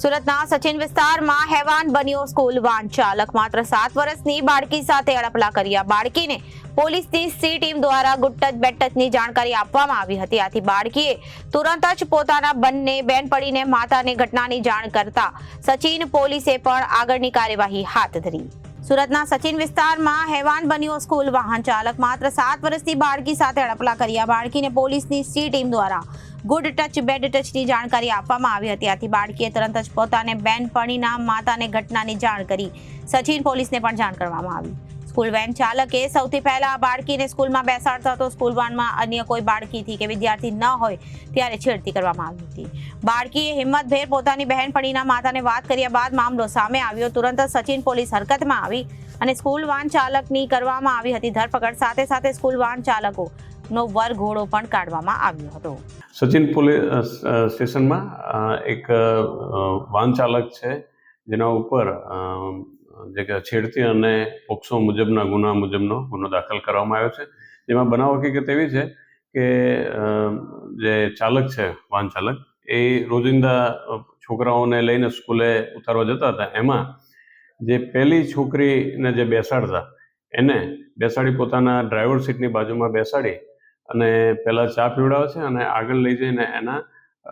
સુરતના સચિન વિસ્તારમાં હેવાન બન્યો સ્કૂલ વાન ચાલક. માત્ર સાત વર્ષની બાળકી સાથે અડપલા કર્યા. બાળકીને પોલીસની સી ટીમ દ્વારા ગુડ ટચ જાણકારી આપવામાં આવી હતી. આથી બાળકીએ તુરંત જ પોતાના બંને બેન પડીને માતાને ઘટનાની જાણ કરતા સચિન પોલીસે પણ આગળની કાર્યવાહી હાથ ધરી. સુરતના સચિન વિસ્તારમાં હેવાન બન્યો સ્કૂલ વાહન ચાલક. માત્ર સાત વર્ષની બાળકી સાથે અડપલા કર્યા. બાળકીને પોલીસની સી ટીમ દ્વારા ગુડ ટચ, બેડ ટચની જાણકારી આપવામાં આવી હતી. આથી બાળકીએ તરત જ પોતાને બેનપણીના માતાને ઘટનાની જાણ કરી. સચિન પોલીસને પણ જાણ કરવામાં આવી. સ્કૂલ વેન ચાલકે સૌથી પહેલા આ બાળકીને સ્કૂલમાં બેસાડતા તો સ્કૂલ વાનમાં અન્ય કોઈ બાળકીથી કે વિદ્યાર્થી ન હોય ત્યારે છેડતી કરવામાં આવી હતી. બાળકીએ હિંમતભેર પોતાની બહેનપણીના માતાને વાત કર્યા બાદ મામલો સામે આવ્યો. તુરંત જ સચિન પોલીસ હરકતમાં આવી અને સ્કૂલ વાન ચાલકની કરવામાં આવી હતી ધરપકડ. સાથે સાથે સ્કૂલ વાન ચાલકો નો વરઘોડો પણ કાઢવામાં આવ્યો હતો. સચિન પોલીસ સ્ટેશનમાં એક વાહન ચાલક છે, જેના ઉપર જે કે છેડતી અને પોક્સો મુજબના, ગુના મુજબનો ગુનો દાખલ કરવામાં આવ્યો છે. જેમાં બનાવ હકીકત એવી છે કે જે ચાલક છે, વાહન ચાલક, એ રોજિંદા છોકરાઓને લઈને સ્કૂલે ઉતારવા જતા હતા. એમાં જે પહેલી છોકરીને જે બેસાડતા, એને બેસાડી પોતાના ડ્રાઈવર સીટની બાજુમાં બેસાડી અને પહેલાં ચા પીવડાવે છે અને આગળ લઈ જઈને એના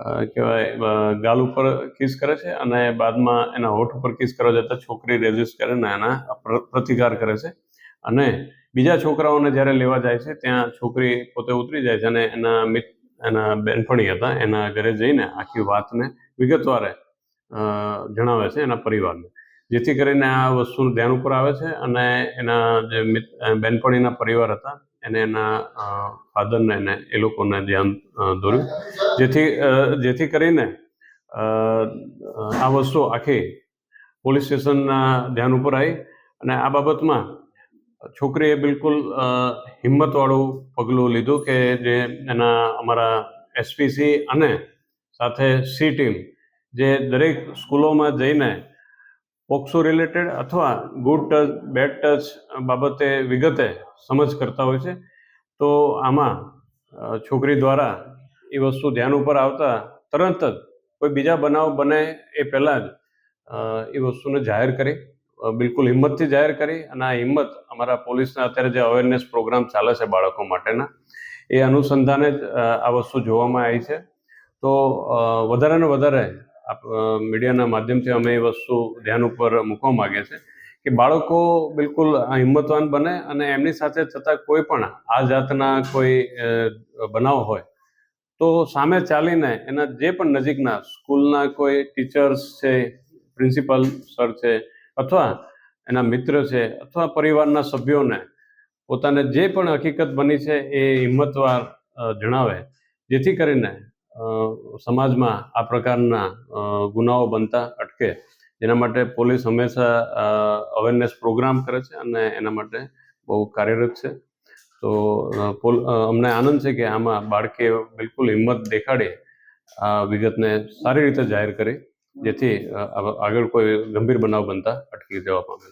કહેવાય ગાલ ઉપર કિસ કરે છે અને બાદમાં એના હોઠ ઉપર કિસ કરવા જતાં છોકરી રેઝિસ્ટ કરે ને એના પ્ર- પ્રતિકાર કરે છે. અને બીજા છોકરાઓને જ્યારે લેવા જાય છે, ત્યાં છોકરી પોતે ઉતરી જાય છે અને એના મિત, એના બેનપણી હતા, એના ઘરે જઈને આખી વાતને વિગતવારે જણાવે છે એના પરિવારને. જેથી કરીને આ વસ્તુનું ધ્યાન ઉપર આવે છે અને એના જે બેનપણીના પરિવાર હતા એને એના ફાધરને એને એ લોકોને ધ્યાન દોર્યું. જેથી જેથી કરીને આ વસ્તુ આખી પોલીસ સ્ટેશનના ધ્યાન ઉપર આવી અને આ બાબતમાં છોકરીએ બિલકુલ હિંમતવાળું પગલું લીધું કે જે એના અમારા એસપીસી અને સાથે સી ટીમ જે દરેક સ્કૂલોમાં જઈને પોક્સો રિલેટેડ અથવા ગુડ ટચ બેડ ટચ બાબતે વિગતે સમજ કરતા હોય છે. તો આમાં છોકરી દ્વારા એ વસ્તુ ધ્યાન ઉપર આવતા તરત જ કોઈ બીજા બનાવ બને એ પહેલાં જ એ વસ્તુને જાહેર કરી બિલકુલ હિંમતથી જાહેર કરી અને આ હિંમત અમારા પોલીસના અત્યારે જે અવેરનેસ પ્રોગ્રામ ચાલે છે બાળકો માટેના, એ અનુસંધાને જ આ વસ્તુ જોવામાં આવી છે. તો વધારે ને વધારે મીડિયાના માધ્યમથી અમે એ વસ્તુ ધ્યાન ઉપર મૂકવા માગીએ છીએ. કે બાળકો બિલકુલ હિંમતવાન બને અને એમની સાથે થતા કોઈ પણ આ જાતના કોઈ બનાવ હોય, તો સામે ચાલીને એના જે પણ નજીકના સ્કૂલના કોઈ ટીચર્સ છે, પ્રિન્સિપલ સર છે, અથવા એના મિત્ર છે, અથવા પરિવારના સભ્યોને પોતાને જે પણ હકીકત બની છે એ હિંમતવાર જણાવે, જેથી કરીને સમાજમાં આ પ્રકારના ગુનાઓ બનતા અટકે. જેના માટે પોલીસ હંમેશા અવેરનેસ પ્રોગ્રામ કરે છે અને એના માટે બહુ કાર્યરત છે. તો અમને આનંદ છે કે આમાં બાળકે બિલકુલ હિંમત દેખાડી, આ વિગતને સારી રીતે જાહેર કરી, જેથી આગળ કોઈ ગંભીર બનાવ બનતા અટકી જવા પામે.